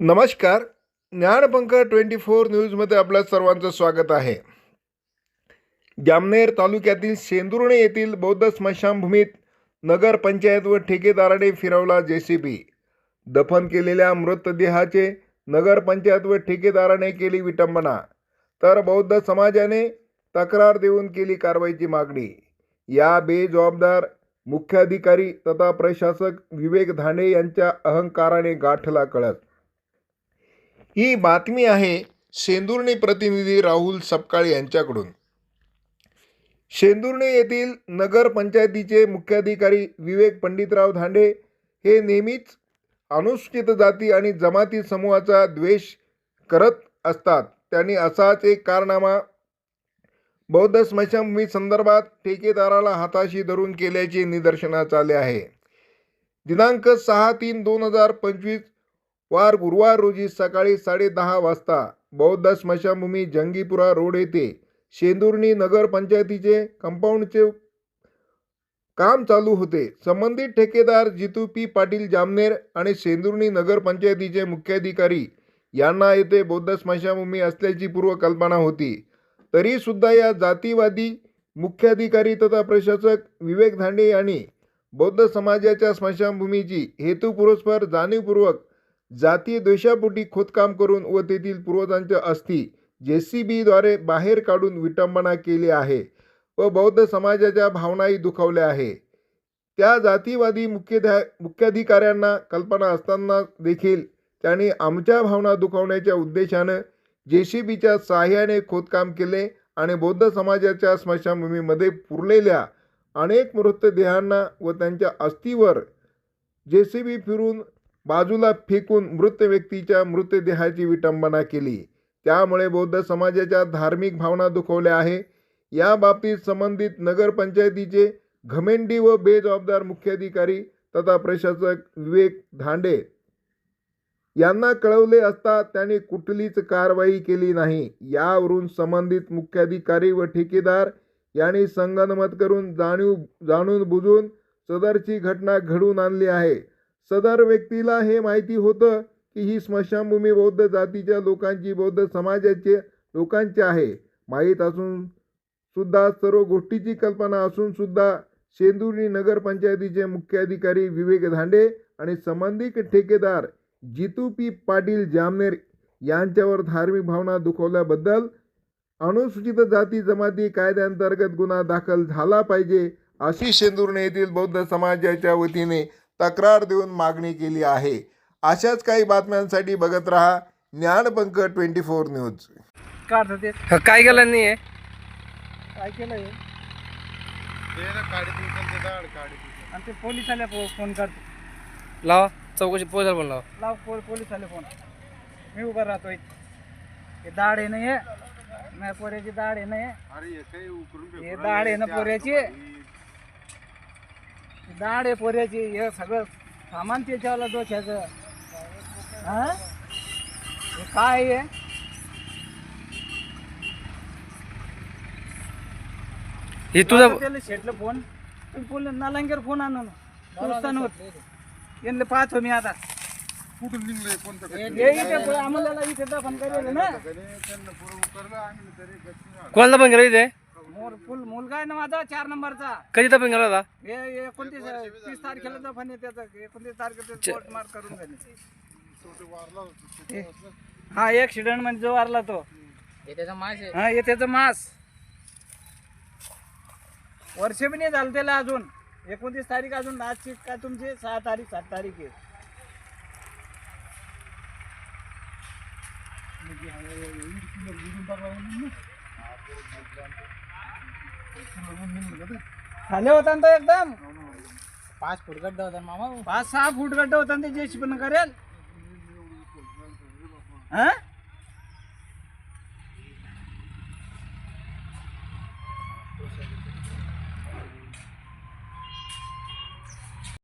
नमस्कार. ज्ञानपंख twenty four न्यूजमध्ये आपल्या सर्वांचं स्वागत आहे. जामनेर तालुक्यातील शेंदुर्णे येथील बौद्ध स्मशानभूमीत नगरपंचायत व ठेकेदाराने फिरवला जे सी बी. दफन केलेल्या मृतदेहाचे नगरपंचायत व ठेकेदाराने केली विटंबना. तर बौद्ध समाजाने तक्रार देऊन केली कारवाईची मागणी. या बेजबाबदार मुख्याधिकारी तथा प्रशासक विवेक धांडे यांच्या अहंकाराने गाठला कळत ही बातमी आहे शेंदुर्णी प्रतिनिधी राहुल सपकाळ यांच्याकडून. शेंदुर्णे येथील नगर पंचायतीचे मुख्याधिकारी विवेक पंडितराव धांडे हे नेहमीच अनुसूचित जाती आणि जमाती समूहाचा द्वेष करत असतात. त्यांनी असाच एक कारनामा बौद्ध स्मशानभूमी संदर्भात ठेकेदाराला हाताशी धरून केल्याचे निदर्शनास आले आहे. दिनांक सहा तीन दोन हजार पंचवीस वार गुरुवार रोजी सकाळी साडेदहा वाजता बौद्ध स्मशानभूमी जंगीपुरा रोड येथे शेंदुर्णी नगर पंचायतीचे कंपाऊंडचे काम चालू होते. संबंधित ठेकेदार जितू पी. पाटील जामनेर आणि शेंदुर्णी नगर पंचायतीचे मुख्याधिकारी यांना येथे बौद्ध स्मशानभूमी असल्याची पूर्वकल्पना होती. तरी सुद्धा या जातीवादी मुख्याधिकारी तथा प्रशासक विवेक धांडे यांनी बौद्ध समाजाच्या स्मशानभूमीची हेतुपुरस्पर जाणीवपूर्वक जातीय द्वेषापोटी खोदकाम करून व तेथील पूर्वजांच्या अस्थी जे सी बीद्वारे बाहेर काढून विटंबना केली आहे व बौद्ध समाजाच्या भावनाही दुखावल्या आहे. त्या जातीवादी मुख्यध्या मुख्याधिकाऱ्यांना कल्पना असताना देखील त्यांनी आमच्या भावना दुखावण्याच्या उद्देशानं जे सी बीच्या सहाय्याने खोदकाम केले आणि बौद्ध समाजाच्या स्मशानभूमीमध्ये पुरलेल्या अनेक मृतदेहांना व त्यांच्या अस्थीवर जे सी बी फिरून बाजूला फेकून मृत व्यक्तीच्या मृतदेहाची विटंबना केली. त्यामुळे बौद्ध समाजाच्या धार्मिक भावना दुखवल्या आहे. या बाबतीत संबंधित नगरपंचायतीचे घमेंडी व बेजबाबदार मुख्याधिकारी तथा प्रशासक विवेक धांडे यांना कळवले असता त्यांनी कुठलीच कारवाई केली नाही. यावरून संबंधित मुख्याधिकारी व ठेकेदार यांनी संगनमत करून जाणीव जाणून बुजून सदरची घटना घडून आणली आहे. सदर व्यक्तीला हे माहिती होतं की ही स्मशानभूमी बौद्ध जातीच्या लोकांची बौद्ध समाजाचे लोकांची आहे. माहीत असून सुद्धा सर्व गोष्टीची कल्पना असून सुद्धा शेंदुर्णी नगरपंचायतीचे मुख्याधिकारी विवेक धांडे आणि संबंधित ठेकेदार जितू पी पाटील जामनेर यांच्यावर धार्मिक भावना दुखवल्याबद्दल अनुसूचित जाती जमाती कायद्याअंतर्गत गुन्हा दाखल झाला पाहिजे अशी शेंदुर्णे येथील बौद्ध समाजाच्या वतीने तक्रार देऊन मागणी केली आहे. अशाच काही बातम्यांसाठी बघत रहा ज्ञानपंख ट्वेंटी फोर न्यूज. काढतो ते? ह, काय केलं नाही आहे? काय केलंय आणि ते पोलीस आले फो- फोन करतो. लावा चौकशी पोचायला पण लावा. लाव पो पोलीस आले फोन. मी उभा राहतोय. हे दाढ आहे नाही नाही पोऱ्याची दाढ आहे नाही हे? दाढ आहे ना पोऱ्याची? दाढ आहे पोऱ्याची हे सगळं सामान त्याच्यावाला डोक्याचं हा? हे काय आहे हे तुझा त्याला शेटलं फोन. तुम्ही फोन नालांगेर फोन होत यांना पाहतो मी आता. कुठून निघलंय कोणतं हे इथे प- आम्हाला इथे दफन करेल ना. त्यांना पूर्व करलं आम्ही तरी गच्ची कोणाला पण गेला इथे मोर फुल मुलगा आहे ना माझा चार नंबरचा. कधी तर पण गेला होता? हे एकोणतीस तीस तारखेला दफन आहे त्याचं. एकोणतीस तारखेचं कोर्ट मार्क करून झाले हे- हा ऍक्सिडेंट म्हणजे जो वारला तो. हा हे त्याचं मास. वर्ष बी नाही झालं त्याला अजून. एकोणतीस तारीख अजून आजची काय तुमची? सहा तारीख सात तारीख आहे. खाली होता ना तो एकदम. पाच फूट गड्डा होता मामा. पाच सहा फूट गड्डा होता ना ते जेशी पण करेल. हा?